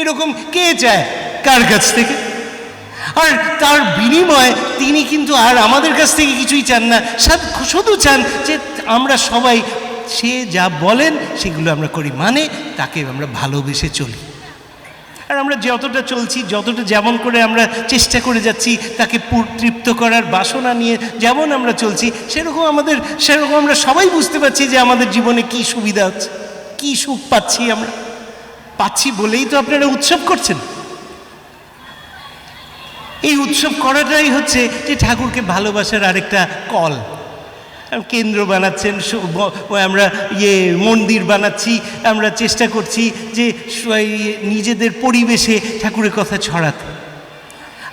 এরকম কে চায় কার কাছ থেকে? আর তার বিনিময়ে তিনি কিন্তু আর আমাদের কাছ থেকে কিছুই চান না। শুধু চান যে আমরা সবাই সে যা বলেন সেগুলো আমরা করি। মানে তাকে আমরা ভালোবেসে চলি। আর আমরা যতটা চলছি, যতটা যেমন করে আমরা চেষ্টা করে যাচ্ছি, তাকে তৃপ্ত করার বাসনা নিয়ে যেমন আমরা চলছি, সেরকম আমাদের, সেরকম আমরা সবাই বুঝতে পারছি যে আমাদের জীবনে কি সুবিধা হচ্ছে, কি সুখ পাচ্ছি আমরা। পাচ্ছি বলেই তো আপনারা উৎসব করছেন। এই উৎসব করাটাই হচ্ছে যে ঠাকুরকে ভালোবাসার আরেকটা কল। কেন্দ্র বানাচ্ছেন আমরা ইয়ে মন্দির বানাচ্ছি, আমরা চেষ্টা করছি যে নিজেদের পরিবেশে ঠাকুরের কথা ছড়াতে।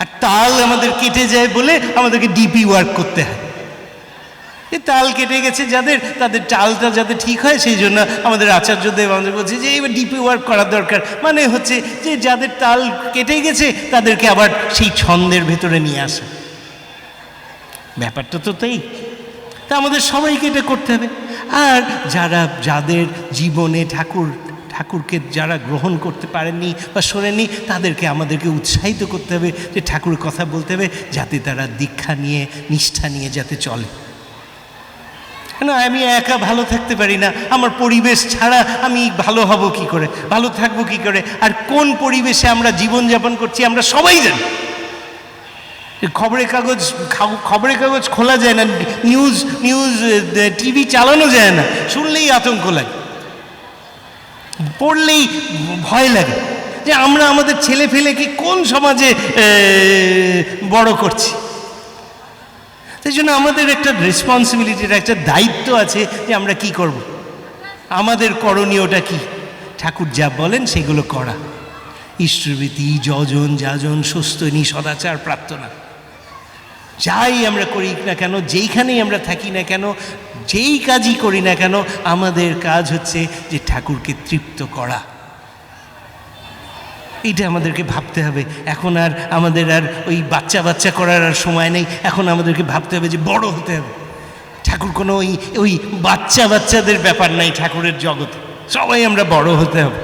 আর তাল আমাদের কেটে যায় বলে আমাদেরকে ডিপি ওয়ার্ক করতে হয়। তাল কেটে গেছে যাদের, তাদের টালটা যাতে ঠিক হয়, সেই জন্য আমাদের আচার্যদেব আমাদের বলছে যে এবার ডিপি ওয়ার্ক করার দরকার। মানে হচ্ছে যে, যাদের তাল কেটে গেছে, তাদেরকে আবার সেই ছন্দের ভেতরে নিয়ে আসা। ব্যাপারটা তো তাই। তা আমাদের সবাইকে এটা করতে হবে। আর যারা, যাদের জীবনে ঠাকুর, ঠাকুরকে যারা গ্রহণ করতে পারেননি বা শোনেননি, তাদেরকে আমাদেরকে উৎসাহিত করতে হবে যে ঠাকুরের কথা বলতে হবে যাতে তারা দীক্ষা নিয়ে, নিষ্ঠা নিয়ে যাতে চলে। না, আমি একা ভালো থাকতে পারি না। আমার পরিবেশ ছাড়া আমি ভালো হব কি করে? ভালো থাকব কি করে? আর কোন পরিবেশে আমরা জীবনযাপন করছি আমরা সবাই জানি। খবরের কাগজ খবরের কাগজ খোলা যায় না, নিউজ নিউজ টিভি চালানো যায় না। শুনলেই আতঙ্ক লাগে। পড়লেই ভয় লাগে। যে আমরা আমাদের ছেলে ফেলেকে কোন সমাজে বড় করছি? সেই জন্য আমাদের একটা রেসপন্সিবিলিটির একটা দায়িত্ব আছে যে আমরা কি করব। আমাদের করণীয়টা কি? ঠাকুর যা বলেন সেগুলো করা। ইষ্টভীতি যজন, যাজন, সুস্থনী, সদাচার, প্রার্থনা। যাই আমরা করি না কেন, যেইখানেই আমরা থাকি না কেন, যেই কাজই করি না কেন, আমাদের কাজ হচ্ছে যে ঠাকুরকে তৃপ্ত করা। এইটা আমাদেরকে ভাবতে হবে। এখন আর আমাদের আর ওই বাচ্চা বাচ্চা করার আর সময় নেই। এখন আমাদেরকে ভাবতে হবে যে বড় হতে হবে। ঠাকুর কোনো ওই ওই বাচ্চা বাচ্চাদের ব্যাপার নাই ঠাকুরের জগতে। সবাই আমরা বড় হতে হবে।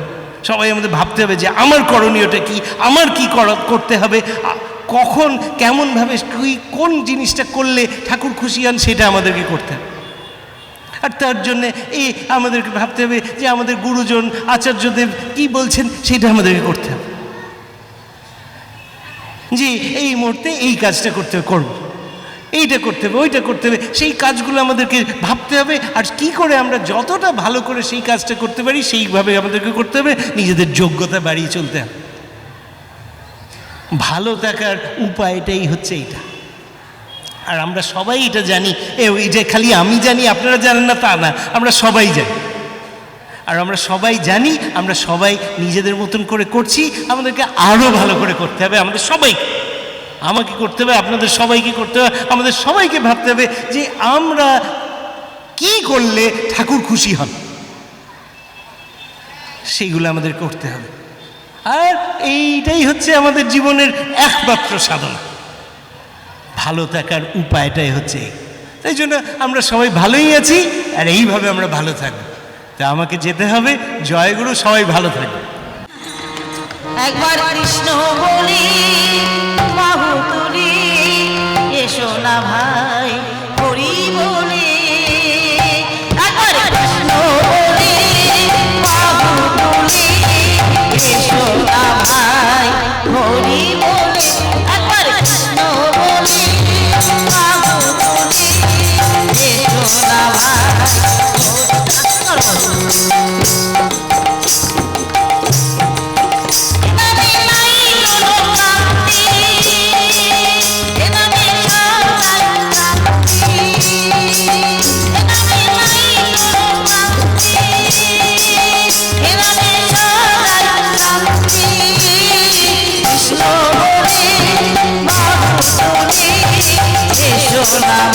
সবাই আমাদের ভাবতে হবে যে আমার করণীয়টা কি? আমার কি করা- করতে হবে? কখন, কেমনভাবে, কি, কোন জিনিসটা করলে ঠাকুর খুশি হন সেটা আমাদেরকে করতে হবে। আর তার জন্যে এই আমাদেরকে ভাবতে হবে যে আমাদের গুরুজন আচার্যদেব কি বলছেন সেটা আমাদেরকে করতে হবে। যে এই মুহূর্তে এই কাজটা করতে করব। এইটা করতে হবে, ওইটা করতে হবে, সেই কাজগুলো আমাদেরকে ভাবতে হবে, আর কি করে আমরা যতটা ভালো করে সেই কাজটা করতে পারি সেইভাবে আমাদেরকে করতে হবে, নিজেদের যোগ্যতা বাড়িয়ে চলতে হবে। ভালো থাকার উপায়টাই হচ্ছে এইটা। আর আমরা সবাই এটা জানি। এটা খালি আমি জানি, আপনারা জানেন না, তা না। আমরা সবাই জানি। আর আমরা সবাই জানি, আমরা সবাই নিজেদের মতন করে করছি, আমাদেরকে আরও ভালো করে করতে হবে আমাদের সবাই আমাকে করতে হবে, আপনাদের সবাইকে করতে হবে, আমাদের সবাইকে ভাবতে হবে যে আমরা কি করলে ঠাকুর খুশি হন। সেইগুলো আমাদের করতে হবে। আর এইটাই হচ্ছে আমাদের জীবনের একমাত্র সাধনা। ভালো থাকার উপায়টাই হচ্ছে তাই জন্য আমরা সবাই ভালোই আছি আর এইভাবে আমরা ভালো থাকব। তা আমাকে যেতে হবে। জয়গুরু, সবাই ভালো থাকবে। একবার কৃষ্ণ বলি, বাহু তুলি, এসো না ভাই। Krishna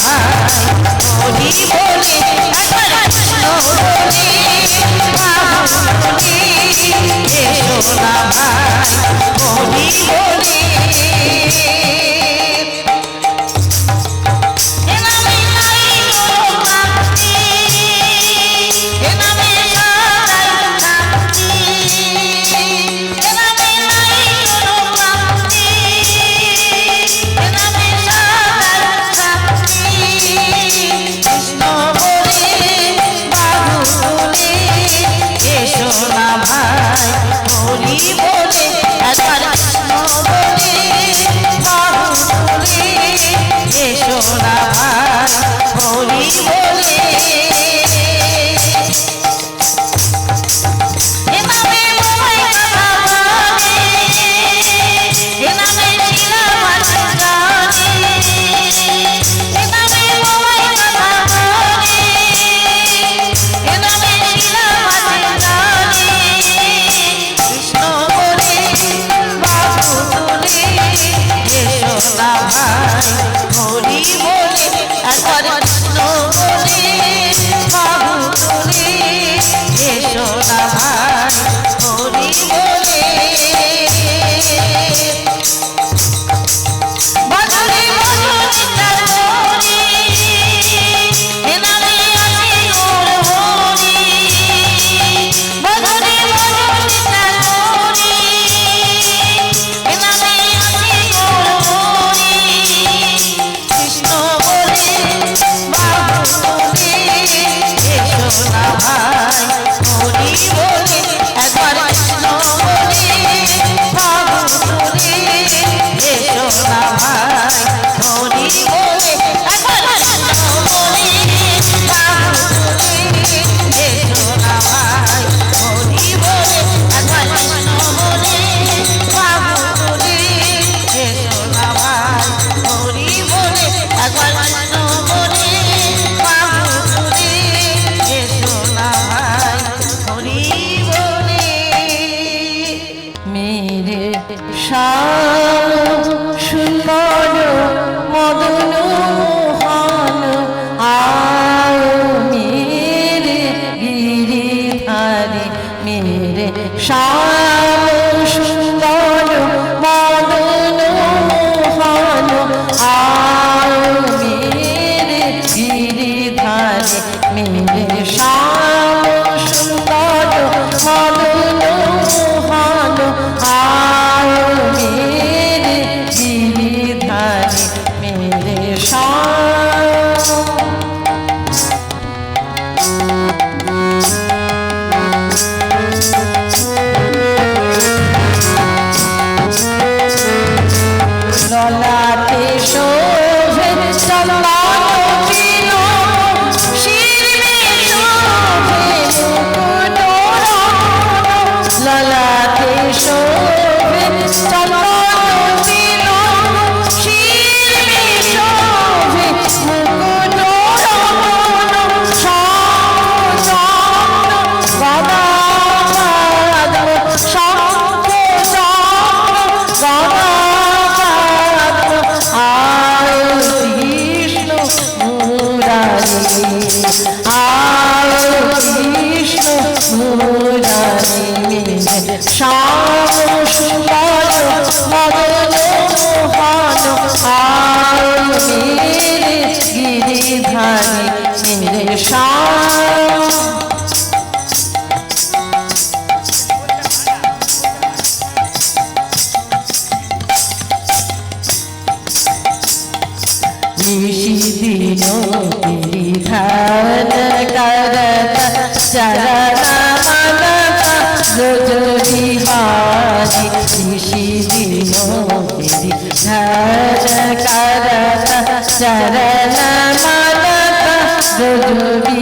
যদি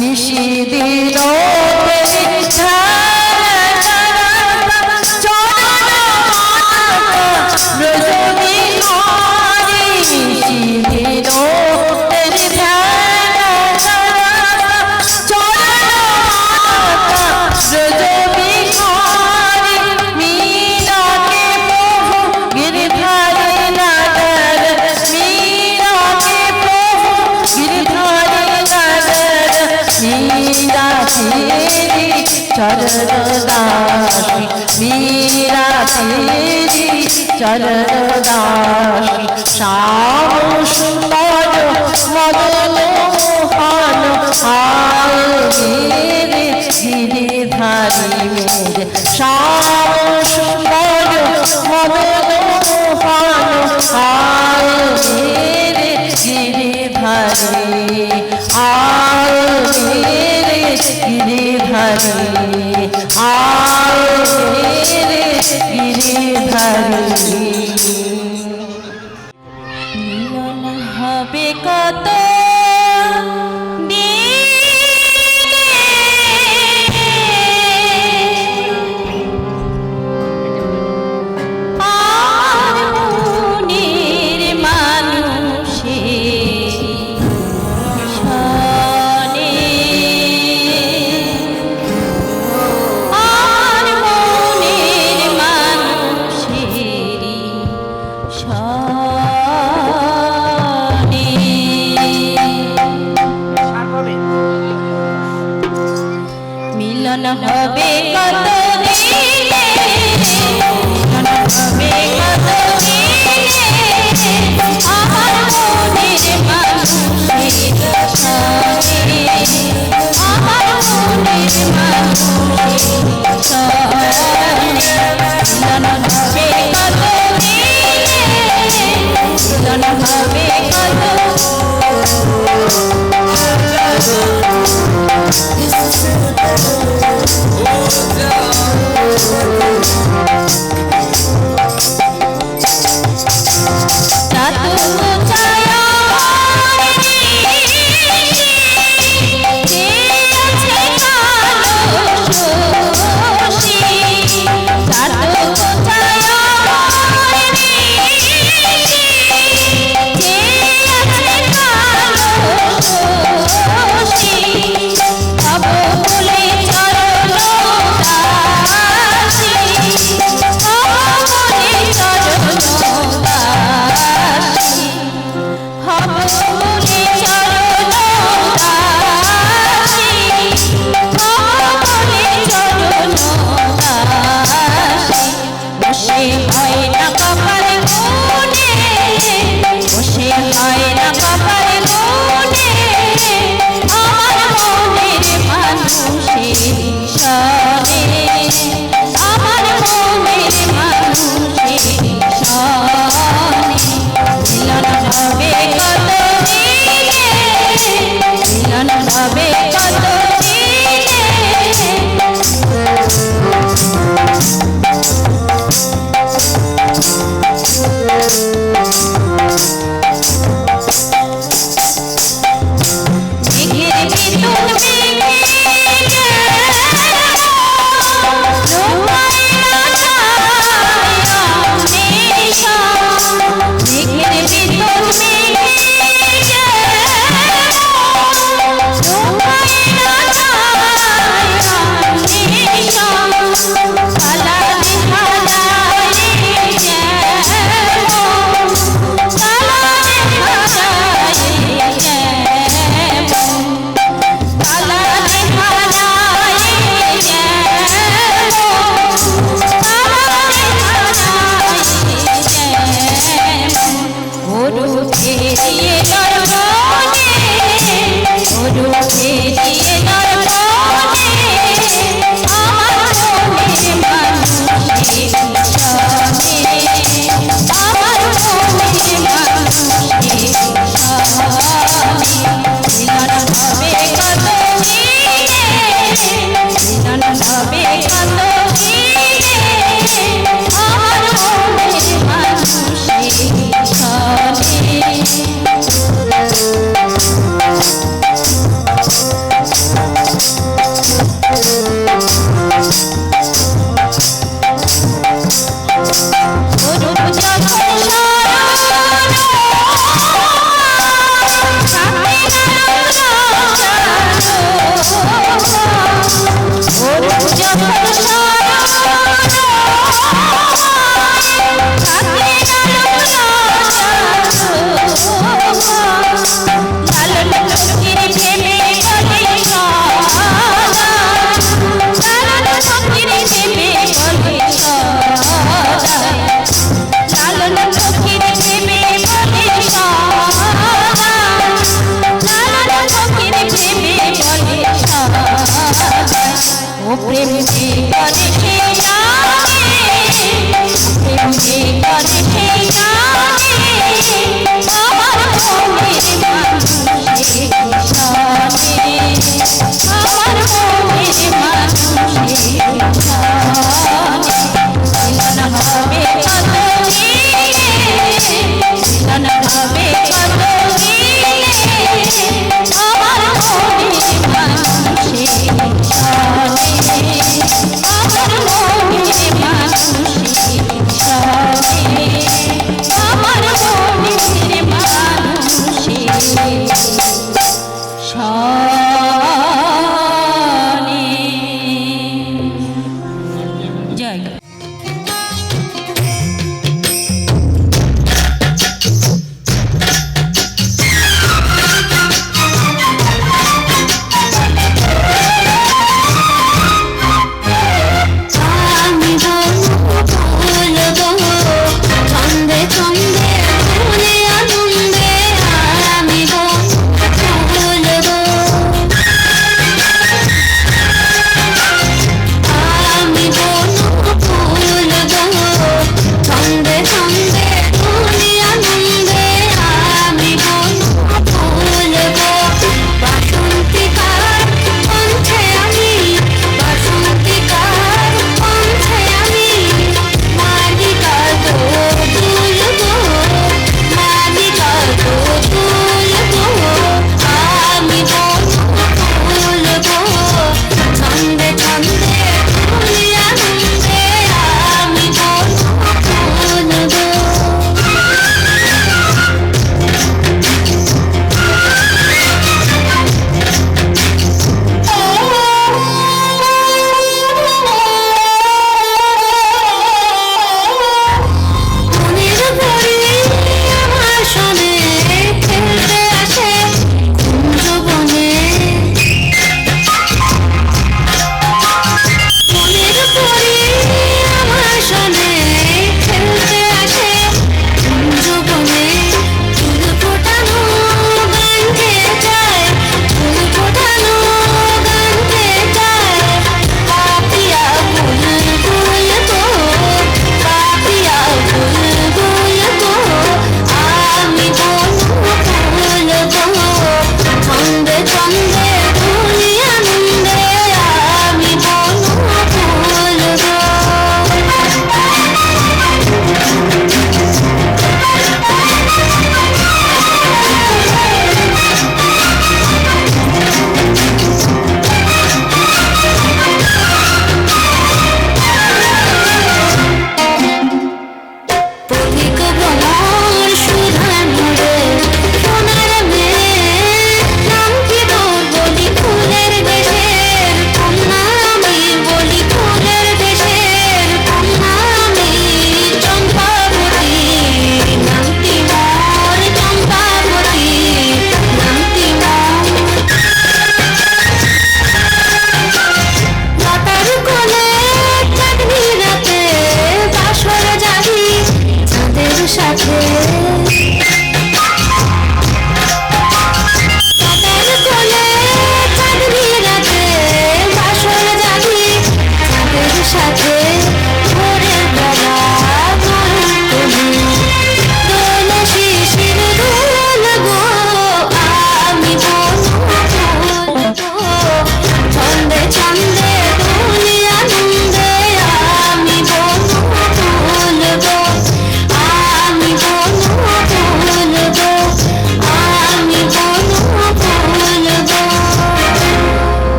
নিশিদিন Sarada. ধন হবে কত দিলে? ধন হবে কত দিলে আমার মনের মানুষের কথা আমার মনের মানুষ। Eu que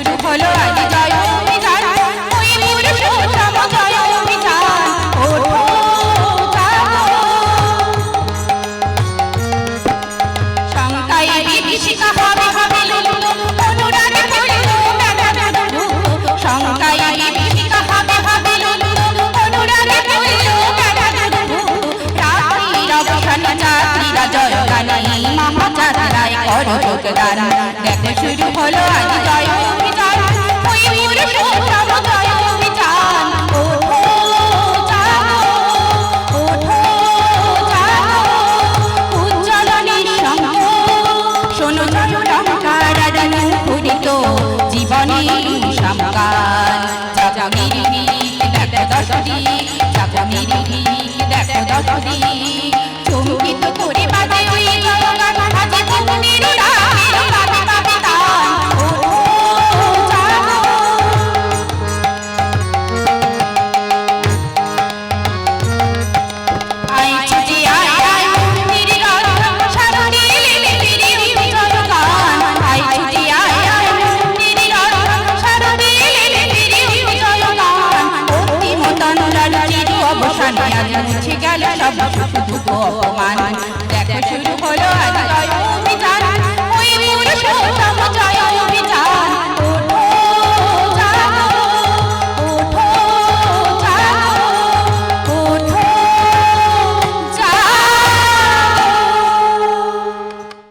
শুরু হলো আজ 到底。我妈